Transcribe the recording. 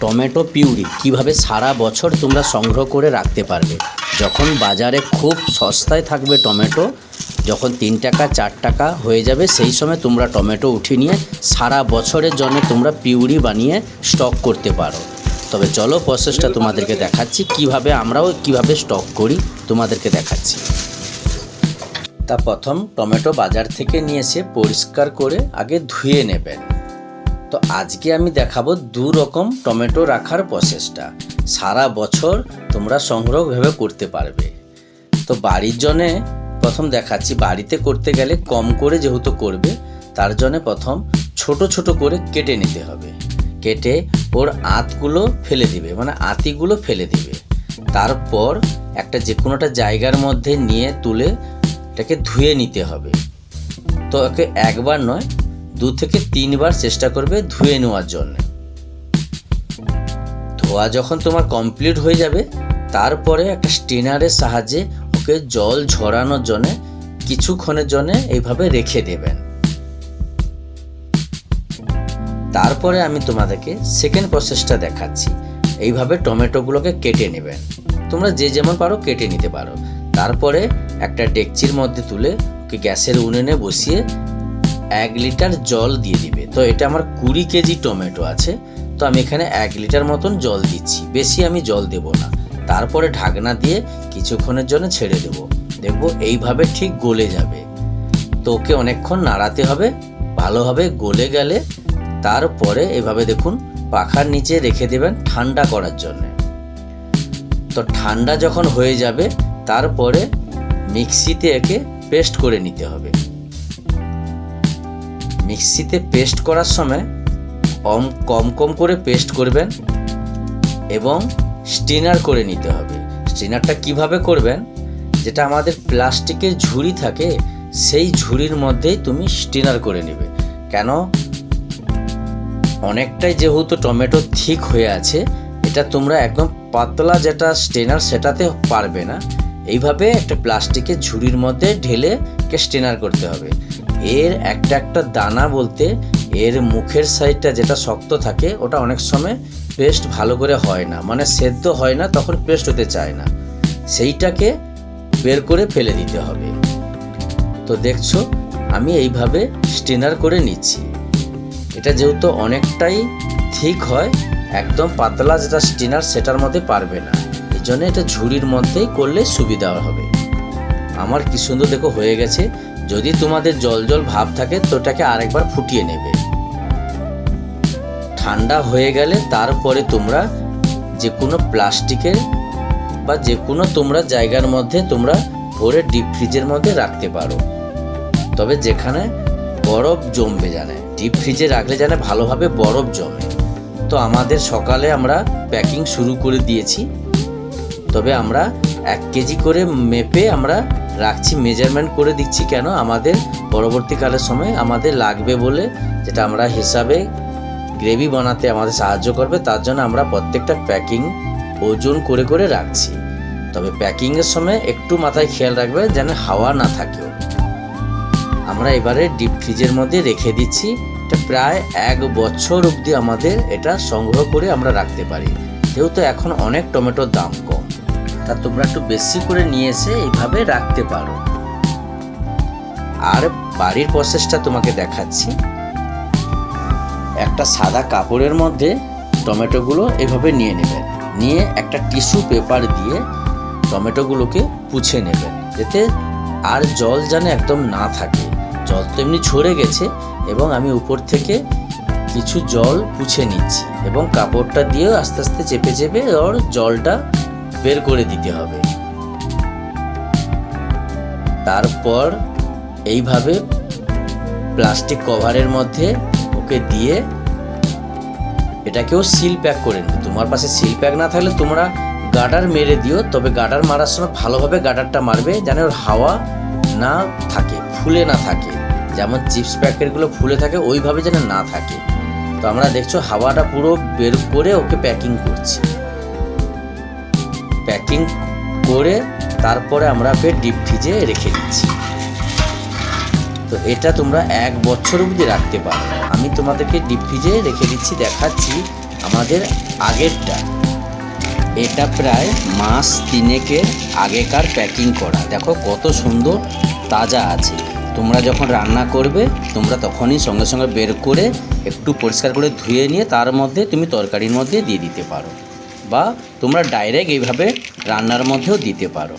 Tomato puree কীভাবে সারা বছর তোমরা সংগ্রহ করে রাখতে পারবে? যখন বাজারে খুব সস্তায় থাকবে টমেটো, যখন তিন টাকা, চার টাকা হয়ে যাবে, সেই সময় তোমরা টমেটো উঠে নিয়ে সারা বছরের জন্য তোমরা পিউরি বানিয়ে স্টক করতে পারো। তবে চলো প্রসেসটা তোমাদেরকে দেখাচ্ছি, কীভাবে আমরাও কীভাবে স্টক করি, তোমাদেরকে দেখাচ্ছি। তা প্রথম টমেটো বাজার থেকে নিয়ে এসে পরিষ্কার করে আগে ধুয়ে নেবেন। তো আজকে আমি দেখাবো দু রকম টমেটো রাখার প্রসেসটা সারা বছর তোমরা সংগ্রহভাবে করতে পারবে। তো বাড়ির জন্যে প্রথম দেখাচ্ছি, বাড়িতে করতে গেলে কম করে যেহেতু করবে, তার জন্যে প্রথম ছোট ছোট করে কেটে নিতে হবে। কেটে ওর আঁতগুলো ফেলে দিবে মানে আঁতিগুলো ফেলে দিবে। তারপর একটা যে কোনোটা জায়গার মধ্যে নিয়ে তুলে এটাকে ধুয়ে নিতে হবে। তো একবার নয় দু থেকে তিনবার চেষ্টা করবে ধুয়ে নেওয়ার জন্য। ধোয়া যখন তোমার কমপ্লিট হয়ে যাবে, তারপরে একটা স্টেনারের সাহায্যে ওকে জল ঝরানোর জন্য, কিছুক্ষণের জন্য এইভাবে রেখে দেবেন। তারপরে আমি তোমাদেরকে সেকেন্ড প্রসেসটা দেখাচ্ছি। এইভাবে টমেটোগুলোকে কেটে নেবেন। তোমরা যে যেমন পারো কেটে নিতে পারো। তারপরে একটা ডেকচির মধ্যে তুলে ওকে গ্যাসের উনুনে বসিয়ে এক লিটার জল দিয়ে দিবে। তো এটা আমার কুড়ি কেজি টমেটো আছে, তো আমি এখানে এক লিটার মতন জল দিচ্ছি। বেশি আমি জল দেব না। তারপরে ঢাকনা দিয়ে কিছুক্ষণের জন্য ছেড়ে দেবো। দেখব এইভাবে ঠিক গলে যাবে। তো ওকে অনেকক্ষণ নাড়াতে হবে। ভালোভাবে গলে গেলে তারপরে এভাবে দেখুন পাখার নিচে রেখে দেবেন ঠান্ডা করার জন্য। তো ঠান্ডা যখন হয়ে যাবে, তারপরে মিক্সিতে একে পেস্ট করে নিতে হবে। মিক্সিতে পেস্ট করার সময় কম কম কম করে পেস্ট করবেন এবং স্টিনার করে নিতে হবে। স্টিনারটা কীভাবে করবেন? যেটা আমাদের প্লাস্টিকের ঝুড়ি থাকে, সেই ঝুড়ির মধ্যেই তুমি স্টিনার করে নেবে। কেন? অনেকটাই যেহেতু টমেটো ঠিক হয়ে আছে, এটা তোমরা একদম পাতলা যেটা স্টেনার সেটাতে পারবে না। এইভাবে একটা প্লাস্টিকের ঝুড়ির মধ্যে ঢেলে স্টেনার করতে হবে। এর একটা একটা দানা বলতে এর মুখের সাইডটা যেটা শক্ত থাকে, ওটা অনেক সময় পেস্ট ভালো করে হয় না। মানে সেদ্ধ হয় না, তখন পেস্ট হতে চায় না। সেইটাকে বের করে ফেলে দিতে হবে। তো দেখছ, আমি এইভাবে স্টেনার করে নিচ্ছি। এটা যেহেতু অনেকটাই ঠিক হয়, একদম পাতলা যেটা স্টিনার সেটার মধ্যে পারবে না। জন্য এটা ঝুড়ির মধ্যেই করলে সুবিধা হবে। আমার কি সুন্দর দেখো হয়ে গেছে। যদি তোমাদের জল জল ভাব থাকে তো ওটাকে আরেকবার ফুটিয়ে নেবে। ঠান্ডা হয়ে গেলে তারপরে তোমরা যে কোনো প্লাস্টিকের বা যে কোনো তোমরা জায়গার মধ্যে তোমরা ভরে ডিপ ফ্রিজের মধ্যে রাখতে পারো। তবে যেখানে বরফ জমবে জানে, ডিপ ফ্রিজে রাখলে জানে ভালোভাবে বরফ জমে। তো আমাদের সকালে আমরা প্যাকিং শুরু করে দিয়েছি। তবে আমরা এক কেজি করে মেপে আমরা রাখছি মেজারমেন্ট করে দিচ্ছি কেন আমাদের পরবর্তীকালের সময় আমাদের লাগবে বলে যেটা আমরা হিসাবে গ্রেভি বানাতে আমাদের সাহায্য করবে, তার জন্য আমরা প্রত্যেকটা প্যাকিং ওজন করে করে রাখছি। তবে প্যাকিংয়ের সময় একটু মাথায় খেয়াল রাখবে যেন হাওয়া না থাকে। আমরা এবারে ডিপ ফ্রিজের মধ্যে রেখে দিচ্ছি। এটা প্রায় এক বছর অবধি আমাদের এটা সংগ্রহ করে আমরা রাখতে পারি। যেহেতু এখন অনেক টমেটোর দাম কম। তা তোমরা একটু বেশি করে নিয়ে এসে এইভাবে রাখতে পারো। আর বাড়ির প্রসেসটা তোমাকে দেখাচ্ছি। একটা সাদা কাপড়ের মধ্যে টমেটোগুলো এভাবে নিয়ে নেবেন নিয়ে একটা টিস্যু পেপার দিয়ে টমেটোগুলোকে পুছে নেবেন যাতে আর জল যেন একদম না থাকে। জল তো এমনি ছড়ে গেছে এবং আমি উপর থেকে কিছু জল পুছে নিচ্ছি এবং কাপড়টা দিয়ে আস্তে আস্তে চেপে চেপে ওর জলটা বের করে দিতে হবে। তারপর এইভাবে প্লাস্টিক কভারের মধ্যে ওকে দিয়ে এটাকেও সিল প্যাক করে নেবে তোমার পাশে সিল প্যাক না থাকলে তোমরা গাডার মেরে দিও, তবে গাডার মারার সময় ভালোভাবে গার্ডারটা মারবে যেন ওর হাওয়া না থাকে, ফুলে না থাকে। যেমন চিপস প্যাকেটগুলো ফুলে থাকে, ওইভাবে যেন না থাকে। তো আমরা দেখছ হাওয়াটা পুরো বের করে ওকে প্যাকিং করছি। প্যাকিং করে তারপরে আমরা ওকে ডিপ ফ্রিজে রেখে দিচ্ছি। তো এটা তোমরা এক বছর অবধি রাখতে পারো। আমি তোমাদেরকে ডিপ ফ্রিজে রেখে দিচ্ছি, দেখাচ্ছি আমাদের আগেরটা। এটা প্রায় মাস তিনেকের আগেকার প্যাকিং করা। দেখো কত সুন্দর তাজা আছে। তোমরা যখন রান্না করবে, তোমরা তখনই সঙ্গে সঙ্গে বের করে একটু পরিষ্কার করে ধুয়ে নিয়ে তার মধ্যে তুমি তরকারির মধ্যে দিয়ে দিতে পারো। বা তোমরা ডাইরেক্ট এইভাবে রান্নার মধ্যেও দিতে পারো।